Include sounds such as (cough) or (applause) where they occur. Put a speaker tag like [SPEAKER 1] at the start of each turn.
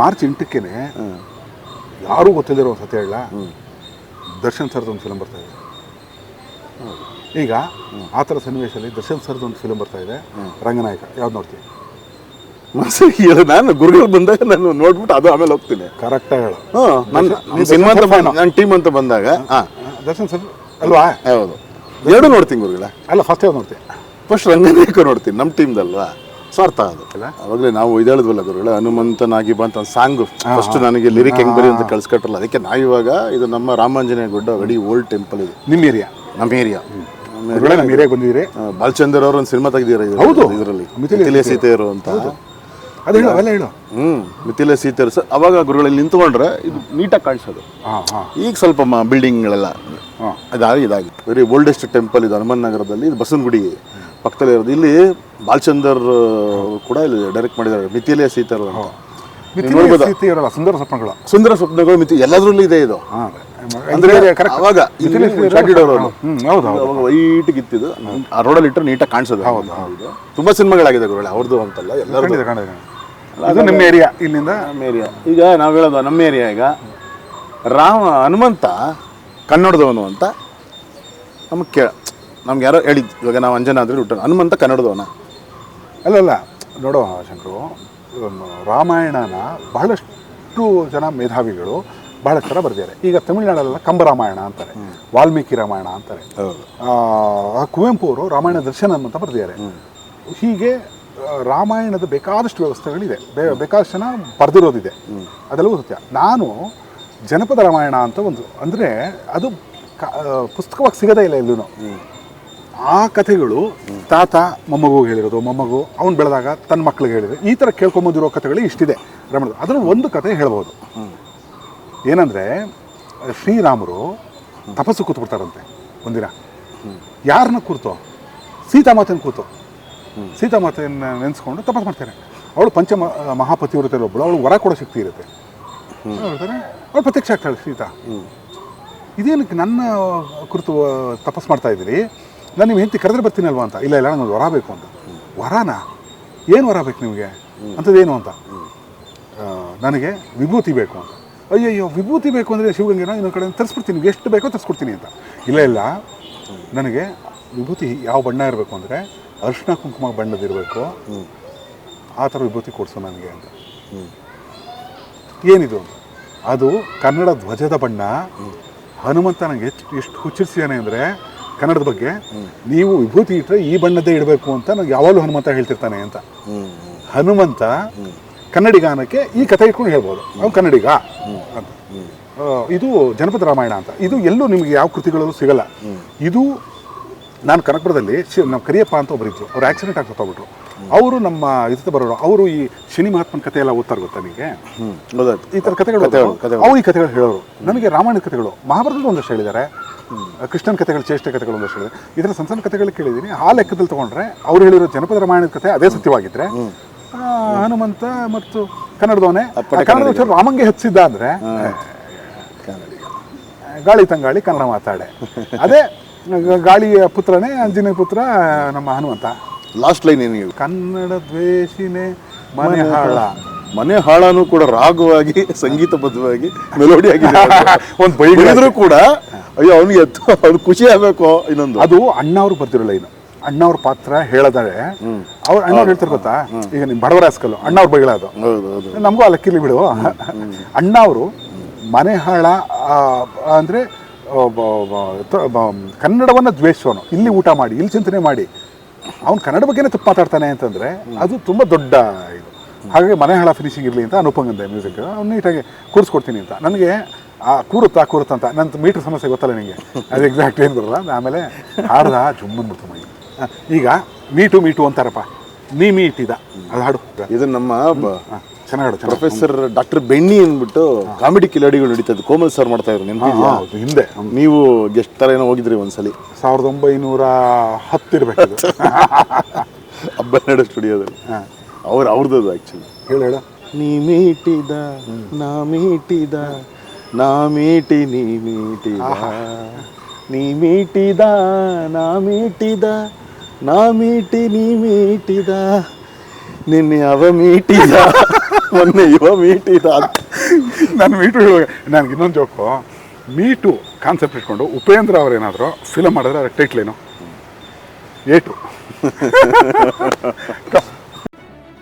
[SPEAKER 1] March ಎಂಟಕ್ಕೆ ಯಾರೂ ಗೊತ್ತಿಲ್ಲದಿರೋ ಒಂದು ಸತ್ಯ ಹೇಳ. ದರ್ಶನ್ ಸರ್ದ ಒಂದು ಫಿಲಮ್ ಬರ್ತಾ ಇದೆ. ಈಗ ಆ ಥರ ಸನ್ನಿವೇಶದಲ್ಲಿ ದರ್ಶನ್ ಸರ್ದು ಒಂದು ಫಿಲಮ್ ಬರ್ತಾ ಇದೆ. ರಂಗನಾಯಕ ಯಾವ್ದು
[SPEAKER 2] ನೋಡ್ತೀನಿ ಹೇಳು ನಾನು ಗುರುಗಳು ಬಂದಾಗ ನಾನು ನೋಡ್ಬಿಟ್ಟು ಅದು ಆಮೇಲೆ ಹೋಗ್ತೀನಿ.
[SPEAKER 1] ಕರೆಕ್ಟಾಗಿ ಹೇಳು. ನಾನು
[SPEAKER 2] ನನ್ನ ಟೀಮ್ ಅಂತ ಬಂದಾಗ ಹಾ.
[SPEAKER 1] ದರ್ಶನ್ ಸರ್ ಅಲ್ವಾ?
[SPEAKER 2] ಹೌದು. ಎರಡು ನೋಡ್ತೀನಿ ಗುರುಗಳ.
[SPEAKER 1] ಅಲ್ಲ ಫಸ್ಟ್ ಯಾವ್ದು ನೋಡ್ತೀನಿ
[SPEAKER 2] ಫಸ್ಟ್ ರಂಗನಾಯಕ ನೋಡ್ತೀನಿ ನಮ್ಮ ಟೀಮ್ದಲ್ವಾ ಸ್ವಾರ್ಥ ಅದು? ಅವಾಗಲೇ ನಾವು ಇದೇಳಿದ್ವಲ್ಲ ಗುರುಗಳ ಹನುಮಂತನಾಗಿ ಬಂತ ಸಾಂಗ್ ಫಸ್ಟ್ ನನಗೆ ಲಿರಿಕ್ ಹೆಂಗ್ ಬರೀ ಅಂತ ಕಳ್ಸ್ಕೊಟ್ರಲ್ಲ. ಅದಕ್ಕೆ ನಾವಿವಾಗ ಇದು ನಮ್ಮ ರಾಮಾಂಜನೇಯ ಗುಡ್ಡ ಗಡಿ ಓಲ್ಡ್ ಟೆಂಪಲ್ ಇದು.
[SPEAKER 1] ನಿಮ್ಮ ಏರಿಯಾ
[SPEAKER 2] ನಮ್ಮ ಏರಿಯಾ
[SPEAKER 1] ನಮ್ಮ ಏರಿಯಾಗೆ ಬಂದಿದ್ದೀರಿ?
[SPEAKER 2] ಬಾಲಚಂದ್ರ ಅವರು ಒಂದು ಸಿನಿಮಾ ತೆಗೆದಿರ
[SPEAKER 1] ಹೌದು.
[SPEAKER 2] ಇದರಲ್ಲಿ.
[SPEAKER 1] ಮಿಥಿಲೆ
[SPEAKER 2] ಸೀತೆ. ಸೀತೆಯರು ಅಂತ.
[SPEAKER 1] ಅದು ಹೇಳು ಅವೆಲ್ಲ ಹೇಳು.
[SPEAKER 2] ಹ್ಮ್. ಮಿಥಿಲೆ ಸೀತೆಯರು ಸರ್ ಅವಾಗ ಗುರುಗಳಲ್ಲಿ ನಿಂತ್ಕೊಂಡ್ರೆ ಇದು ನೀಟಾಗಿ ಕಾಣಿಸೋದು. ಈಗ ಸ್ವಲ್ಪ ಬಿಲ್ಡಿಂಗ್ಗಳೆಲ್ಲ ಅದಾಗಿ ಇದಾಗಿ ವೆರಿ ಓಲ್ಡೆಸ್ಟ್ ಟೆಂಪಲ್ ಇದು ಹನುಮನ್ ನಗರದಲ್ಲಿ ಇದು ಬಸವನಗುಡಿ ಪಕ್ಕದಲ್ಲೇ ಇರೋದು. ಇಲ್ಲಿ ಬಾಲಚಂದರ್ ಕೂಡ ಇಲ್ಲಿ ಡೈರೆಕ್ಟ್ ಮಾಡಿದ್ದಾರೆ. ಮಿಥಿಲೆ ಸೀತರು
[SPEAKER 1] ಇರಲ್ಲ ಸುಂದರ ಸ್ವಪ್ನಗಳು.
[SPEAKER 2] ಸುಂದರ ಸ್ವಪ್ನಗಳು ಮಿತಿ ಎಲ್ಲದರಲ್ಲೂ ಇದೆ ಇದು. ಅಂದ್ರೆ ಅವಾಗ.
[SPEAKER 1] ಹ್ಮ್, ಹೌದು ಹೌದು
[SPEAKER 2] ಅವಾಗ ವೈಟ್ ಇತ್ತಿದ್ದು. ಆ ರೋಡಲ್ಲಿ ಇಟ್ಟರೆ ನೀಟಾಗಿ ಕಾಣಿಸೋದು. ಹೌದು ಹೌದು. ತುಂಬಾ ಸಿನಿಮಾಗಳಾಗಿದೆ ಗುರುಳೆ ಅವ್ರದ್ದು ಅಂತಲ್ಲ ಎಲ್ಲರದು.
[SPEAKER 1] ಖಂಡಿತ ಖಂಡಿತ ಇದು ನಿಮ್ಮ ಏರಿಯಾ ಇಲ್ಲಿಂದ?
[SPEAKER 2] ನಮ್ಮ ಏರಿಯಾ ಈಗ ನಾವು ಹೇಳೋದು ನಮ್ಮ ಏರಿಯಾ ಈಗ ರಾಮ ಹನುಮಂತ ಕನ್ನಡದವನು ಅಂತ ನಮಗೆ ಕೇ ನಮ್ಗೆ ಯಾರೋ ಹೇಳಿದ್ದು ಇವಾಗ ನಾವು ಅಂಜನ ಆದರೆ ಹುಟ್ಟ ಹನುಮಂತ ಕನ್ನಡದವನ.
[SPEAKER 1] ಅಲ್ಲ ಅಲ್ಲ. ನೋಡೋ ಶಂಕರು ರಾಮಾಯಣನ ಬಹಳಷ್ಟು ಜನ ಮೇಧಾವಿಗಳು ಬಹಳಷ್ಟು ಥರ ಬರೆದಿದ್ದಾರೆ. ಈಗ ತಮಿಳುನಾಡಲ್ಲೆಲ್ಲ ಕಂಬರಾಮಾಯಣ ಅಂತಾರೆ ವಾಲ್ಮೀಕಿ ರಾಮಾಯಣ ಅಂತಾರೆ.
[SPEAKER 2] ಹೌದು.
[SPEAKER 1] ಆ, ಕುವೆಂಪು ಅವರು ರಾಮಾಯಣ ದರ್ಶನ ಅಂತ ಬರೆದಿದ್ದಾರೆ. ಹೀಗೆ ರಾಮಾಯಣದ ಬೇಕಾದಷ್ಟು ವ್ಯವಸ್ಥೆಗಳಿದೆ. ಬೇ ಬೇಕಾದಷ್ಟು ಜನ ಬರೆದಿರೋದಿದೆ. ಅದೆಲ್ಲವೂ ಸತ್ಯ. ನಾನು ಜನಪದ ರಾಮಾಯಣ ಅಂತ ಒಂದು ಅಂದರೆ ಅದು ಕ- ಪುಸ್ತಕವಾಗಿ ಸಿಗೋದೇ ಇಲ್ಲ ಎಲ್ಲೂ ಆ ಕಥೆಗಳು ತಾತ ಮೊಮ್ಮಗು ಹೇಳಿರೋದು ಮೊಮ್ಮಗು ಅವ್ನು ಬೆಳೆದಾಗ ತನ್ನ ಮಕ್ಳಿಗೆ ಹೇಳಿದ್ರು. ಈ ಥರ ಕೇಳ್ಕೊಂಬಂದಿರೋ ಕಥೆಗಳು ಇಷ್ಟಿದೆ ರಮಣದ. ಅದರಲ್ಲಿ ಒಂದು ಕಥೆ ಹೇಳ್ಬೋದು. ಏನಂದರೆ ಶ್ರೀರಾಮರು ತಪಸ್ಸು ಕೂತ್ಬಿಡ್ತಾರಂತೆ ಒಂದಿನ. ಯಾರನ್ನ ಕೂರ್ತೋ? ಸೀತಾಮಾತೆನ ಕೂತು. ಸೀತಾಮಾತೆಯನ್ನು ನೆನೆಸ್ಕೊಂಡು ತಪಸ್ಸು ಮಾಡ್ತಾರೆ. ಅವಳು ಪಂಚಮ ಮಹಾಪತಿ ಮಹಾಪತಿವ್ರತೆಯಲ್ಲಿ ಒಬ್ಬಳು ಅವಳು ವರ ಕೊಡೋ ಶಕ್ತಿ ಇರುತ್ತೆ. ಹೇಳ್ತಾರೆ ಅವಳು ಪ್ರತ್ಯಕ್ಷ ಆಗ್ತಾಳೆ ಸೀತಾ ಇದೇನಕ್ಕೆ ನನ್ನ ಕುರಿತು ತಪಸ್ ಮಾಡ್ತಾ ಇದ್ದೀರಿ? ನಾನು ನಿಮ್ಮ ಹೆಂಡತಿ ಕರೆದ್ರೆ ಬರ್ತೀನಲ್ವಾ ಅಂತ? ಇಲ್ಲ ಇಲ್ಲ ನನಗೆ ವರ ಬೇಕು ಅಂತ. ವರನಾ? ಏನು ವರ ಬೇಕು ನಿಮಗೆ? ಅಂಥದ್ದೇನು ಅಂತ? ನನಗೆ ವಿಭೂತಿ ಬೇಕು ಅಂತ. ಅಯ್ಯಯ್ಯೋ, ವಿಭೂತಿ ಬೇಕು ಅಂದರೆ ಶಿವಗಂಗೆನ? ಇನ್ನೊಂದು ಕಡೆ ತರಿಸ್ಬಿಡ್ತೀನಿ. ನಿಮ್ಗೆ ಎಷ್ಟು ಬೇಕೋ ತರಿಸ್ಕೊಡ್ತೀನಿ ಅಂತ. ಇಲ್ಲ ಇಲ್ಲ. ನನಗೆ ವಿಭೂತಿ ಯಾವ ಬಣ್ಣ ಇರಬೇಕು ಅಂದರೆ ಅರಿಶಿನ ಕುಂಕುಮ ಬಣ್ಣದಿರಬೇಕು ಆ ಥರ ವಿಭೂತಿ ಕೊಡಿಸು ನನಗೆ ಅಂತ. ಏನಿದು? ಅದು ಕನ್ನಡ ಧ್ವಜದ ಬಣ್ಣ. ಹನುಮಂತ ನನಗೆ ಎಷ್ಟು ಎಷ್ಟು ಹುಚ್ಚಿಸಿದಾನೆ ಅಂದರೆ ಕನ್ನಡದ ಬಗ್ಗೆ ನೀವು ವಿಭೂತಿ ಇಟ್ಟರೆ ಈ ಬಣ್ಣದ್ದೇ ಇಡಬೇಕು ಅಂತ ನನಗೆ ಯಾವಾಗಲೂ ಹನುಮಂತ ಹೇಳ್ತಿರ್ತಾನೆ ಅಂತ. ಹನುಮಂತ ಕನ್ನಡಿಗಾನಕ್ಕೆ ಈ ಕಥೆ ಇಟ್ಕೊಂಡು ಹೇಳ್ಬೋದು. ನಾವು ಕನ್ನಡಿಗ ಅಂತ. ಇದು ಜನಪದ ರಾಮಾಯಣ ಅಂತ. ಇದು ಎಲ್ಲೂ ನಿಮಗೆ ಯಾವ ಕೃತಿಗಳಲ್ಲೂ ಸಿಗಲ್ಲ. ಇದು ನಾನು ಕನಕಪುರದಲ್ಲಿ ಶಿ ನಮ್ಮ ಕರಿಯಪ್ಪ ಅಂತ ಒಬ್ಬರಿದ್ರು ಅವ್ರು ಆಕ್ಸಿಡೆಂಟ್ ಆಗಿ ಸತ್ತೋಗ್ಬಿಟ್ರು ಅವರು ನಮ್ಮ ಇದ್ರ ಬರೋರು. ಅವರು ಈ ಶನಿ ಮಹಾತ್ಮನ ಕಥೆ ಎಲ್ಲ ಓದ್ತಾರೆ ಗೊತ್ತಾ ನಿಮಗೆ? ಈ ಥರ ಕಥೆಗಳು ಅವ್ರು ಈ ಕಥೆಗಳು ಹೇಳೋರು. ನನಗೆ ರಾಮಾಯಣದ ಕಥೆಗಳು ಮಹಾಭಾರತದ ಒಂದಷ್ಟು ಹೇಳಿದ್ದಾರೆ. ಕೃಷ್ಣನ ಕಥೆಗಳು ಚೇಷ್ಟೆ ಕಥೆಗಳು ಒಂದಷ್ಟು ಹೇಳಿದ್ದಾರೆ ಇದರ ಸಣ್ಣ ಸಣ್ಣ ಕಥೆಗಳು ಕೇಳಿದ್ದೀನಿ ಆ ಲೆಕ್ಕದಲ್ಲಿ ತಗೊಂಡ್ರೆ ಅವ್ರು ಹೇಳಿರೋ ಜನಪದ ರಾಮಾಯಣದ ಕಥೆ ಅದೇ ಸತ್ಯವಾಗಿದ್ರೆ ಆ, ಹನುಮಂತ ಮತ್ತು ಕನ್ನಡದವನೇ ಕನ್ನಡ ರಾಮಂಗೆ ಹೆಚ್ಚಿದ್ದ ಅಂದ್ರೆ ಗಾಳಿ ತಂಗಾಳಿ ಕನ್ನಡ ಮಾತಾಡೆ. ಅದೇ ಗಾಳಿಯ ಪುತ್ರನೇ ಅಂಜಿನ ಪುತ್ರ ನಮ್ಮ ಹನುಮಂತ.
[SPEAKER 2] ಲಾಸ್ಟ್ ಲೈನ್ ಏನು
[SPEAKER 1] ಕನ್ನಡ ದ್ವೇಷಿನೇ ಮನೆ ಹಾಳ.
[SPEAKER 2] ಮನೆ ಹಾಳಾನು ಕೂಡ ರಾಗವಾಗಿ ಸಂಗೀತಬದ್ಧವಾಗಿ ಮೆಲೋಡಿ ಆಗಿದೆ
[SPEAKER 1] ಒಂದು
[SPEAKER 2] ಬೈದ್ರು ಕೂಡ ಅಯ್ಯೋ ಅವ್ನಿಗೆ ಎತ್ತು ಅವ್ನು ಖುಷಿ ಆಗ್ಬೇಕು ಇನ್ನೊಂದು.
[SPEAKER 1] ಅದು ಅಣ್ಣವ್ರು ಬರ್ತಿರೋ ಇನ್ನು. ಅಣ್ಣವ್ರ ಪಾತ್ರ ಹೇಳದಾರೆ ಅವ್ರು ಅಣ್ಣವ್ರು ಹೇಳ್ತಾರೆ ಗೊತ್ತಾ? ಈಗ ನಿಮ್ಮ ಬಡವರ ಹಾಸ್ಕಲ್ಲು ಅಣ್ಣವ್ರ ಬೈಗಳದು
[SPEAKER 2] ಹೌದು ಹೌದು.
[SPEAKER 1] ನಮಗೂ ಆ ಲೆಕ್ಕಿಲಿ ಬಿಡು. ಅಣ್ಣ ಅವರು ಮನೆ ಹಾಳ ಅಂದ್ರೆ ಕನ್ನಡವನ್ನ ದ್ವೇಷವನು ಇಲ್ಲಿ ಊಟ ಮಾಡಿ ಇಲ್ಲಿ ಚಿಂತನೆ ಮಾಡಿ. ಅವ್ನು ಕನ್ನಡ ಬಗ್ಗೆನೇ ತಪ್ಪು ಮಾತಾಡ್ತಾನೆ ಅಂತಂದ್ರೆ ಅದು ತುಂಬಾ ದೊಡ್ಡ ಇದು. ಹಾಗಾಗಿ ಮನೆ ಹಾಳ ಫಿನಿಶಿಂಗ್ ಇರಲಿ ಅಂತ ಅನುಪಂಗಂದೆ ಮ್ಯೂಸಿಕ್ ಅವ್ನು ನೀಟಾಗಿ ಕೂರಿಸ್ಕೊಡ್ತೀನಿ ಅಂತ. ನನಗೆ ಆ ಕೂರುತ್ತಾ ಕೂರುತ್ತಾ ಅಂತ ನನ್ನ ಮೀಟ್ರ್ ಸಮಸ್ಯೆ ಗೊತ್ತಲ್ಲ ನಿಮಗೆ ಅದು ಎಕ್ಸಾಕ್ಟ್ ಏನು ಬರಲ್ಲ ಆಮೇಲೆ ಹಾಡ್ದ ಜುಮ್ಮನ್ಬಿಡ್ತು ಮೈ. ಈಗ ಮೀಟು ಮೀಟು ಅಂತಾರಪ್ಪ. ನೀ ಮೀಟಿದ. ಅದು ಹಾಡು.
[SPEAKER 2] ಇದು ನಮ್ಮ
[SPEAKER 1] ಚೆನ್ನಾಗಿ
[SPEAKER 2] ಪ್ರೊಫೆಸರ್ ಡಾಕ್ಟರ್ ಬೆಣ್ಣಿ ಅಂದ್ಬಿಟ್ಟು ಕಾಮಿಡಿ ಕಿಲಾಡಿಗಳು ನಡೀತದ್ದು ಕೋಮಲ್ ಸರ್ ಮಾಡ್ತಾ ಇದ್ರು ನೆನಪಿದ್ಯಾ
[SPEAKER 1] ಹಿಂದೆ.
[SPEAKER 2] ನೀವು ಗೆಸ್ಟ್ ತರ ಏನೋ ಹೋಗಿದ್ರಿ ಒಂದ್ಸಲಿ.
[SPEAKER 1] ಸಾವಿರದ ಒಂಬೈನೂರ ಹತ್ತಿರಬೇಕು (laughs)
[SPEAKER 2] ಹಬ್ಬ ಸ್ಟುಡಿಯೋದಲ್ಲಿ ಅವ್ರು ಅವ್ರದ್ದು ಆ್ಯಕ್ಚುಲಿ
[SPEAKER 1] ಹೇಳೋಣ ಹೇಳು?
[SPEAKER 2] ನೀ ಮೀಟಿದ ನಾ ಮೀಟಿದ ನಾ ಮೀಟಿ ನೀ ಮೀಟಿದ. ನೀ ಮೀಟಿದ ನಾ ಮೀಟಿದ ನಾ ಮೀಟಿ ನೀ ಮೀಟಿದ. ನಿನ್ನೆ ಅವ ಮೀಟಿದ (laughs) ಮೊನ್ನೆ ಇವ ಮೀಟಿದ.
[SPEAKER 1] ನಾನು ಮೀಟು ಹೇಳುವಾಗ ನನಗೆ ಇನ್ನೊಂದು ಜೋಕು ಮೀಟು ಕಾನ್ಸೆಪ್ಟ್ ಇಟ್ಕೊಂಡು ಉಪೇಂದ್ರ ಅವರೇನಾದರೂ ಫಿಲಮ್ ಮಾಡಿದ್ರೆ ಅದಕ್ಕೆ ಟೈಟ್ಲೇನು ಏಟು. (laughs)